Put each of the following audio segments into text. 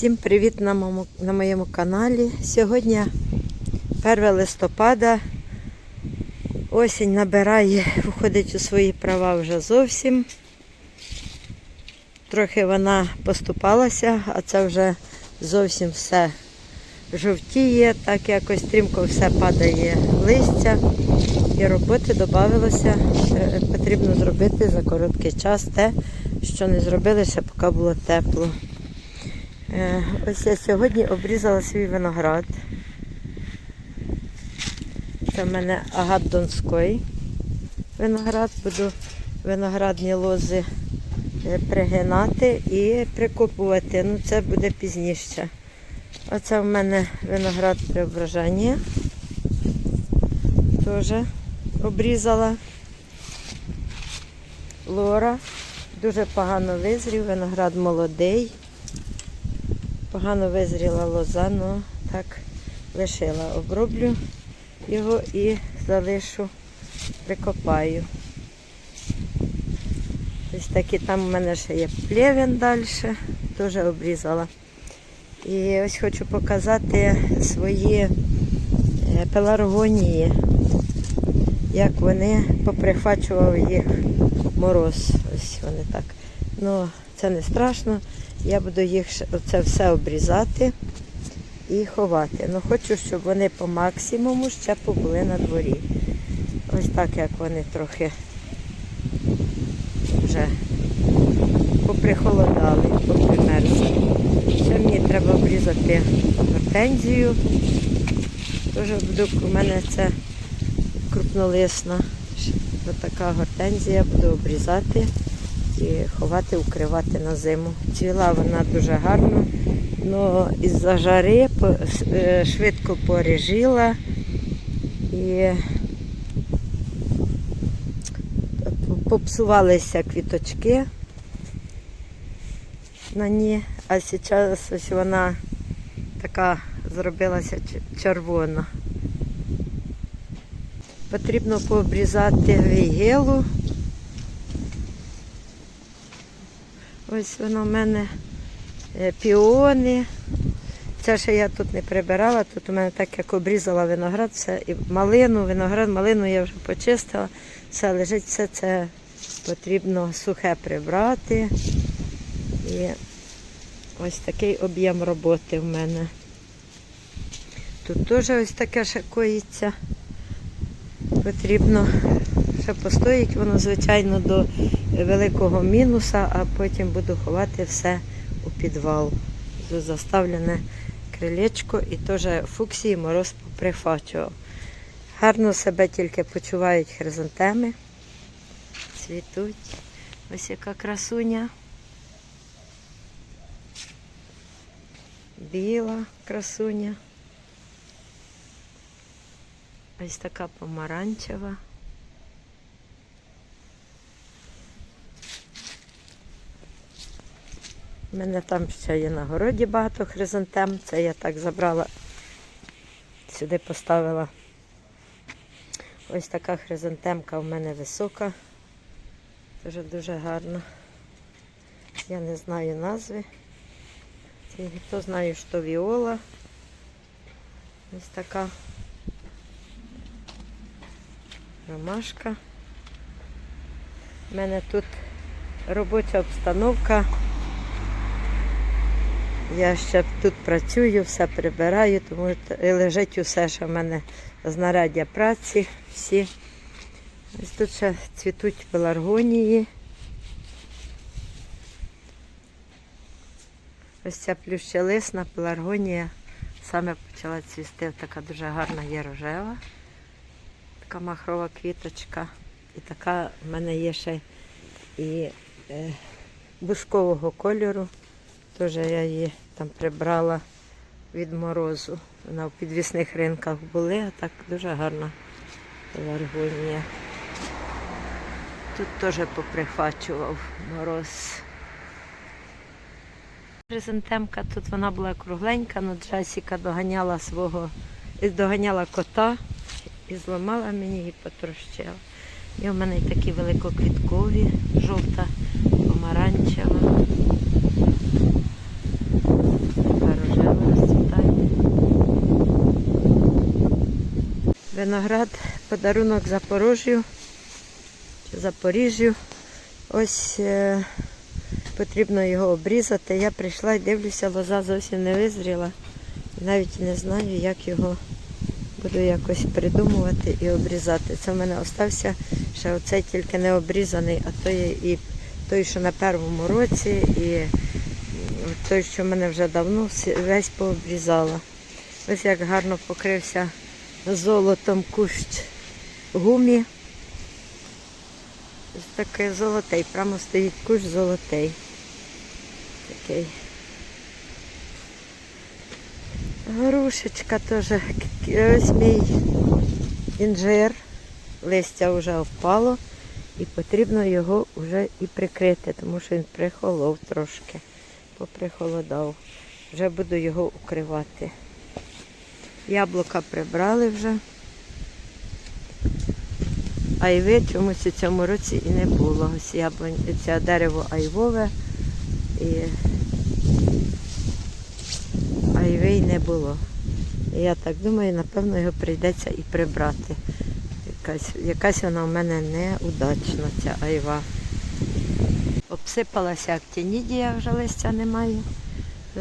Всім привіт на моєму, на моєму каналі. Сьогодні 1 листопада. Осінь набирає, виходить у свої права вже зовсім. Трохи вона поступалася, а це вже зовсім все жовтіє, так якось стрімко все падає листя. І роботи додавалося. Е, Потрібно зробити за короткий час те, що не зробили ще поки було тепло. Е, Ось я сьогодні обрізала свій виноград. Це в мене агат Донський виноград. Буду виноградні лози е, пригинати і прикопувати. Ну, це буде пізніше. Оце в мене виноград преображення. Теж обрізала. Лора. Дуже погано визрів, виноград молодий. Погано визріла лоза, ну так лишила. Оброблю його і залишу, прикопаю. Ось такі там у мене ще є плевен далі, теж обрізала. І ось хочу показати свої е, пеларгонії, як вони поприхвачував їх мороз. Ось вони так. Ну, це не страшно. Я буду їх оце все обрізати і ховати. Ну хочу, щоб вони по максимуму ще побули на дворі. Ось так, як вони трохи вже поприхолодали, попримерзли. Ще мені треба обрізати гортензію. Теж буду, у мене це крупнолисна. Ось така гортензія, буду обрізати і ховати, укривати на зиму. Цвіла вона дуже гарно, але із-за жари е, швидко поріжила і попсувалися квіточки на ній, а зараз ось вона така зробилася червона. Потрібно пообрізати вейгелу. Ось воно в мене е, піони. Це ще я тут не прибирала. Тут у мене так як обрізала виноград, все і малину, виноград, малину я вже почистила. Все лежить, все це потрібно сухе прибрати. І ось такий об'єм роботи в мене. Тут теж ось таке ще коїться. Потрібно ще постоїть воно, звичайно, до великого мінуса, а потім буду ховати все у підвал. Заставлене крилечко і теж фуксії мороз поприхвачував. Гарно себе тільки почувають хризантеми. Цвітуть. Ось яка красуня. Біла красуня. Ось така помаранчева. У мене там ще є на городі багато хризантем. Це я так забрала, сюди поставила. Ось така хризантемка у мене висока. Дуже дуже гарна. Я не знаю назви. Хто знає, що віола. Ось така ромашка. У мене тут робоча обстановка. Я ще тут працюю, все прибираю, тому т- лежить усе, що в мене знаряддя праці. Всі. Ось тут ще цвітуть пеларгонії. Ось ця плющелисна пеларгонія саме почала цвісти. Така дуже гарна є рожева. Така махрова квіточка. І така в мене є ще і е, бускового кольору. Теж я її там прибрала від морозу. Вона в підвісних ринках були, а так дуже гарна пеларгонія. Тут теж поприхвачував мороз. Хризантемка тут вона була кругленька, але Джесіка доганяла свого, доганяла кота і зламала мені і потрощила. І в мене такі великоквіткові, жовта, помаранчева. Виноград, подарунок Запорожжю Запоріжжю. Ось е, потрібно його обрізати. Я прийшла і дивлюся, лоза зовсім не визріла. Навіть не знаю, як його буду якось придумувати і обрізати. Це в мене остався ще оцей тільки не обрізаний, а той і той, що на першому році, і той, що в мене вже давно весь пообрізала. Ось як гарно покрився золотом кущ гумі. Ось такий золотий, прямо стоїть кущ золотий. Такий. Грушечка теж. Ось мій інжир. Листя вже впало і потрібно його вже і прикрити, тому що він прихолов трошки, поприхолодав. Вже буду його укривати. Яблука прибрали вже. Айви чомусь у цьому році і не було. Ось яблунь, це дерево айвове і айви не було. І я так думаю, напевно, його прийдеться і прибрати. Якась, якась вона в мене неудачна, ця айва. Обсипалася актинідія, вже листя немає.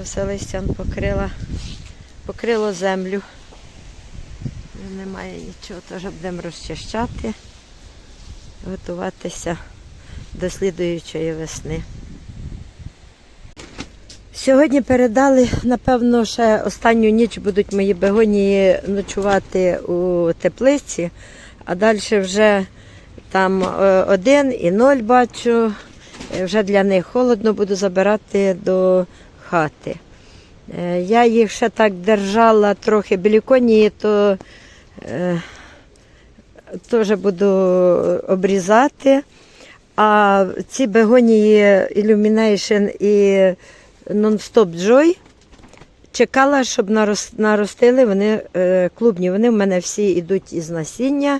Все листям покрила, покрило землю. Немає нічого, теж будемо розчищати, готуватися до слідуючої весни. Сьогодні передали, напевно, ще останню ніч будуть мої бегонії ночувати у теплиці, а далі вже там е, один і ноль бачу. Е, Вже для них холодно буду забирати до хати. Е, Я їх ще так держала трохи біліконії, то теж буду обрізати. А ці бегонії Illumination і Non-Stop Joy чекала, щоб наростили вони е, клубні. Вони в мене всі йдуть із насіння.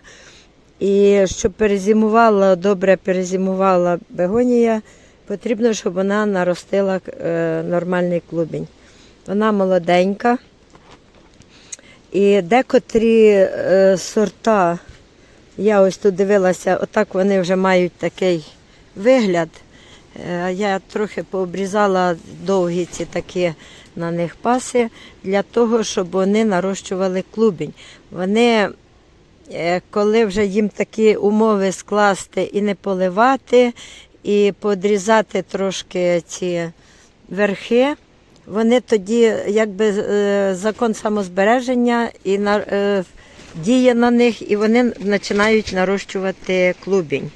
І щоб перезимувала, добре перезимувала бегонія, потрібно, щоб вона наростила е, нормальний клубінь. Вона молоденька. І декотрі е, сорта, я ось тут дивилася, отак вони вже мають такий вигляд. Е, Я трохи пообрізала довгі ці такі на них паси для того, щоб вони нарощували клубінь. Вони, е, коли вже їм такі умови скласти і не поливати, і подрізати трошки ці верхи, вони тоді якби е, закон самозбереження і на, е, діє на них, і вони починають нарощувати клубінь.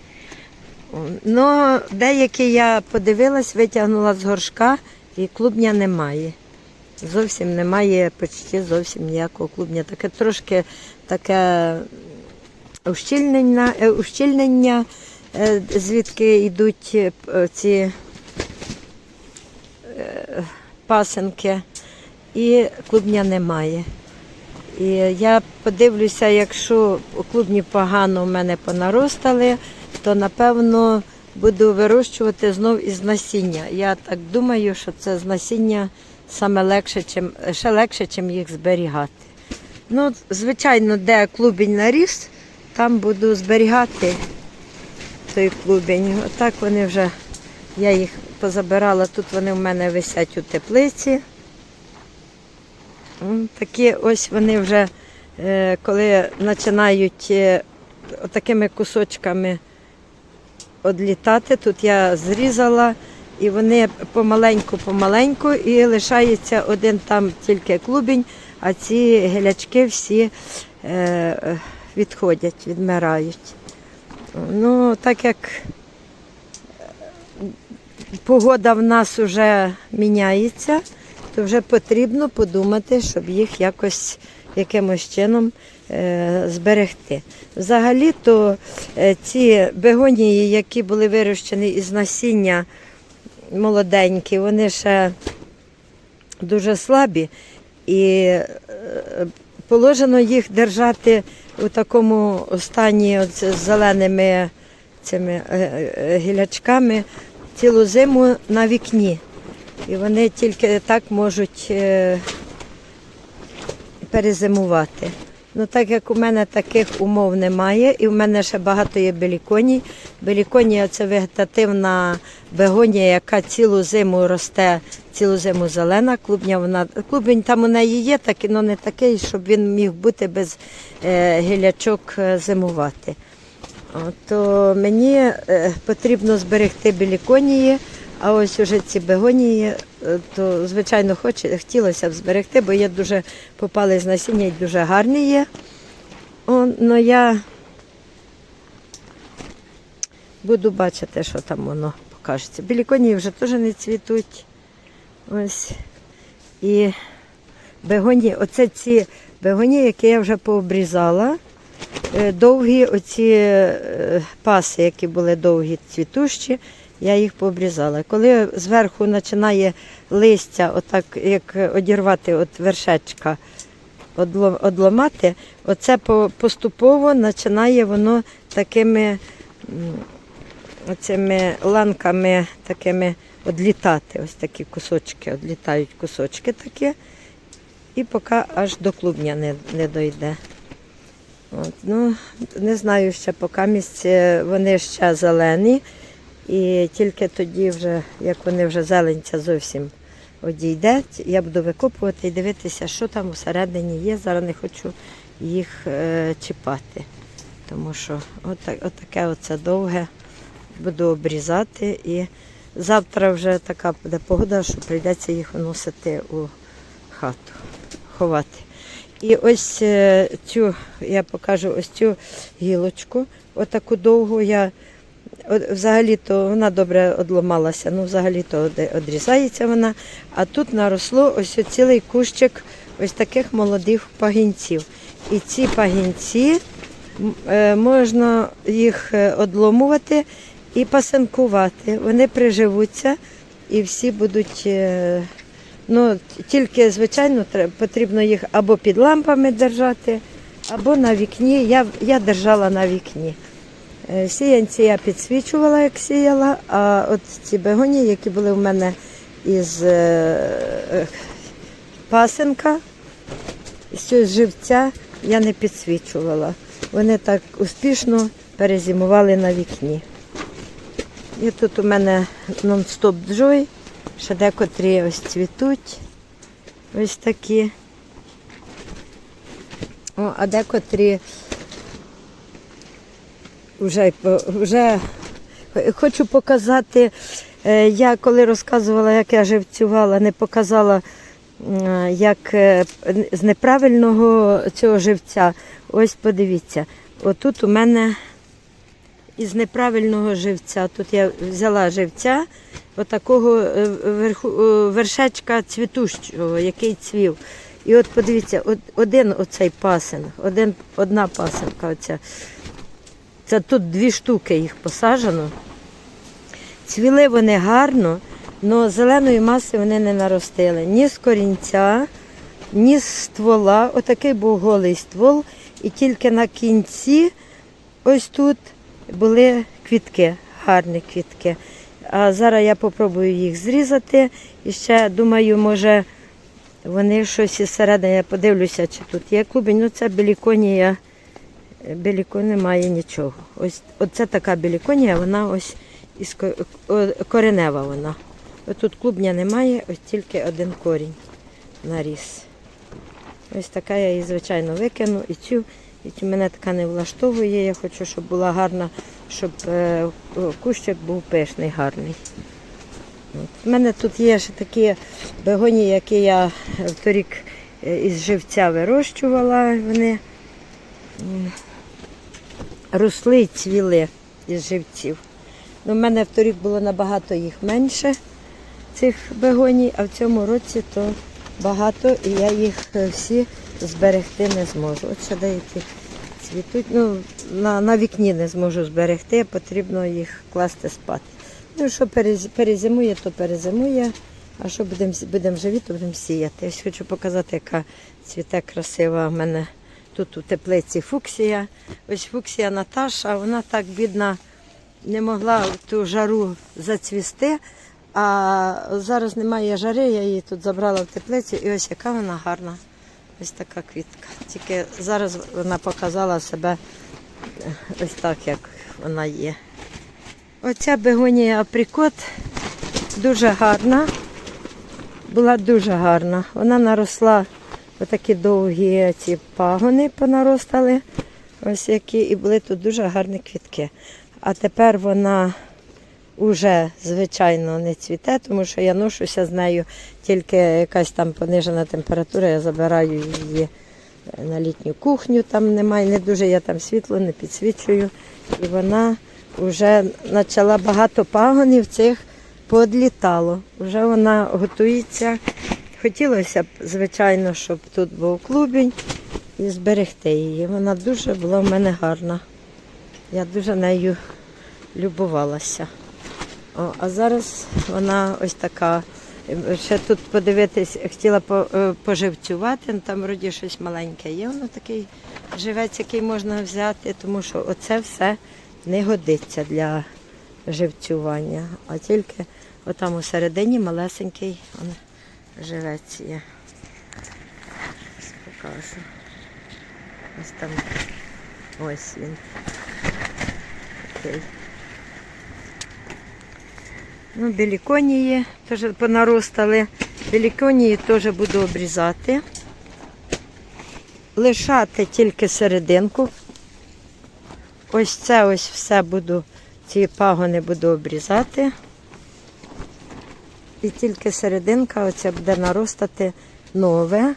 Ну, деякі я подивилась, витягнула з горшка і клубня немає. Зовсім немає, почти зовсім ніякого клубня. Таке трошки таке ущільнення, е, ущільнення звідки йдуть ці пасенки, і клубня немає. І я подивлюся, якщо клубні погано в мене понаростали, то напевно буду вирощувати знов із насіння. Я так думаю, що це з насіння саме легше, чим, ще легше, чим їх зберігати. Ну, звичайно, де клубінь наріс, там буду зберігати той клубінь. Отак вони вже, я їх позабирала, тут вони в мене висять у теплиці. Такі ось вони вже, е, коли починають е, такими кусочками одлітати, тут я зрізала, і вони помаленьку-помаленьку, і лишається один там тільки клубінь, а ці гелячки всі е, відходять, відмирають. Ну, так як погода в нас вже міняється, то вже потрібно подумати, щоб їх якось якимось чином е, зберегти. Взагалі-то е, ці бегонії, які були вирощені із насіння молоденькі, вони ще дуже слабі. І е, положено їх держати у такому стані от з зеленими цими гілячками цілу зиму на вікні. І вони тільки так можуть е, перезимувати. Ну, так як у мене таких умов немає, і в мене ще багато є беліконій. Беліконія це вегетативна бегонія, яка цілу зиму росте, цілу зиму зелена. Клубня вона клубень там у неї є, але не такий, щоб він міг бути без е, гілячок е, зимувати. То мені е, потрібно зберегти біліконії, а ось уже ці бегонії, е, то звичайно хоч, хотілося б зберегти, бо є дуже попали з насіння і дуже гарні є. О, но я буду бачити, що там воно покажеться. Біліконії вже теж не цвітуть. Ось. І бегонії, оце ці бегонії, які я вже пообрізала. Е, довгі оці е, паси, які були довгі цвітущі, я їх пообрізала. Коли зверху починає листя, отак як одірвати от вершечка, одломати, оце поступово починає воно такими оцими ланками такими одлітати. Ось такі кусочки, одлітають кусочки такі, і поки аж до клубня не, не дойде. От, ну, не знаю ще поки місце, вони ще зелені. І тільки тоді, вже, як вони вже зеленця зовсім одійде, я буду викопувати і дивитися, що там всередині є. Зараз не хочу їх е, чіпати. Тому що отак, отаке оце довге буду обрізати. І завтра вже така буде погода, що прийдеться їх виносити у хату, ховати. І ось е, цю, я покажу ось цю гілочку, отаку довгу я. Взагалі-то вона добре одламалася, ну взагалі-то одрізається вона. А тут наросло ось цілий кущик ось таких молодих пагінців. І ці пагінці е, можна їх е, одломувати і пасинкувати. Вони приживуться і всі будуть. Ну, тільки, звичайно, потрібно їх або під лампами держати, або на вікні. Я, я держала на вікні. Е, Сіянці я підсвічувала, як сіяла, а от ці бегоні, які були в мене із е, е, пасенка, з живця, я не підсвічувала. Вони так успішно перезимували на вікні. І тут у мене нон-стоп джой, ще декотрі ось цвітуть. Ось такі. О, а декотрі вже, вже хочу показати, е, я коли розказувала, як я живцювала, не показала, як е, з неправильного цього живця. Ось подивіться, отут у мене із неправильного живця. Тут я взяла живця, отакого е, верху, е, вершечка цвітущого, який цвів. І от подивіться, один оцей пасинг, один, одна пасинка оця. Це тут дві штуки їх посаджено. Цвіли вони гарно, але зеленої маси вони не наростили. Ні з корінця, ні з ствола. Отакий був голий ствол. І тільки на кінці ось тут були квітки, гарні квітки. А зараз я спробую їх зрізати. І ще думаю, може вони щось із середини, я подивлюся, чи тут є клубень. Ну це біліконія. Біліко немає нічого. Ось оце така біліконія, вона ось із коренева вона. Ось тут клубня немає, ось тільки один корінь наріс. Ось така я її, звичайно, викину. І цю, і мене така не влаштовує. Я хочу, щоб була гарна, щоб е, кущик був пишний, гарний. У мене тут є ще такі бегоні, які я торік е, із живця вирощувала. Вони росли і цвіли із живців. Ну, У мене вторік було набагато їх менше, цих бегоній, а в цьому році то багато, і я їх е, всі зберегти не зможу. От ще деякі цвітуть. Ну, на, на вікні не зможу зберегти, потрібно їх класти спати. Ну, що перезимує, то перезимує, а що будемо будем живі, то будемо сіяти. Ось хочу показати, яка цвіте красива в мене тут у теплиці фуксія. Ось фуксія Наташа, вона так бідна не могла ту жару зацвісти, а зараз немає жари, я її тут забрала в теплицю, і ось яка вона гарна. Ось така квітка. Тільки зараз вона показала себе ось так, як вона є. Оця бегонія априкот дуже гарна. Була дуже гарна. Вона наросла отакі довгі ці пагони понаростали. Ось які, і були тут дуже гарні квітки. А тепер вона вже, звичайно, не цвіте, тому що я ношуся з нею, тільки якась там понижена температура, я забираю її на літню кухню, там немає, не дуже я там світло не підсвічую. І вона вже почала багато пагонів цих подлітало. Вже вона готується. Хотілося б, звичайно, щоб тут був клубінь і зберегти її. Вона дуже була в мене гарна. Я дуже нею любувалася. О, а зараз вона ось така. Ще тут подивитись, хотіла е, поживцювати, ну, там вроді щось маленьке є. Воно такий живець, який можна взяти, тому що оце все не годиться для живцювання, а тільки отам у середині малесенький он, живець є. Покажу. Ось там ось він. Такий. Ну, біліконії теж понаростали. Біліконії теж буду обрізати. Лишати тільки серединку. Ось це ось все буду, ці пагони буду обрізати. І тільки серединка оця буде наростати нове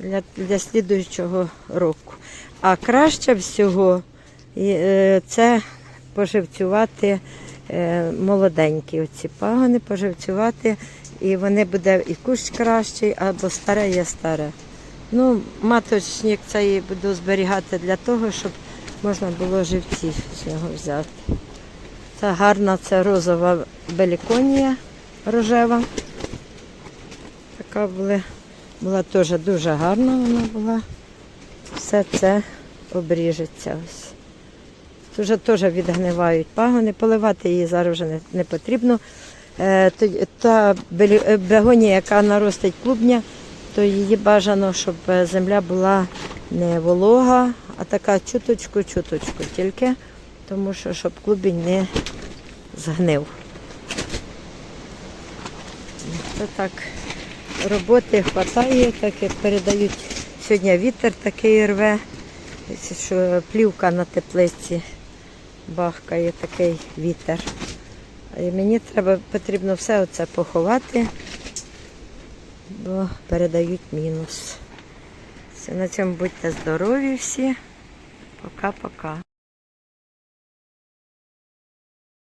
для, для слідуючого року. А краще всього е, це поживцювати молоденькі оці пагони, поживцювати, і вони буде і кущ кращий, або старе є старе. Ну, маточник цей буду зберігати для того, щоб можна було живці з нього взяти. Це гарна, це розова беліконія рожева. Така була, була теж дуже гарна вона була. Все це обріжеться ось. Вже теж відгнивають пагони, поливати її зараз вже не, не потрібно. Е, та е, бегонія, яка наростить клубня, то її бажано, щоб е, земля була не волога, а така чуточку-чуточку тільки, тому що щоб клубінь не згнив. Це так роботи вистачає, так як передають сьогодні вітер такий рве, що плівка на теплиці бахкає такий вітер. І мені треба потрібно все оце поховати, бо передають мінус. Все, на цьому будьте здорові всі. Пока-пока.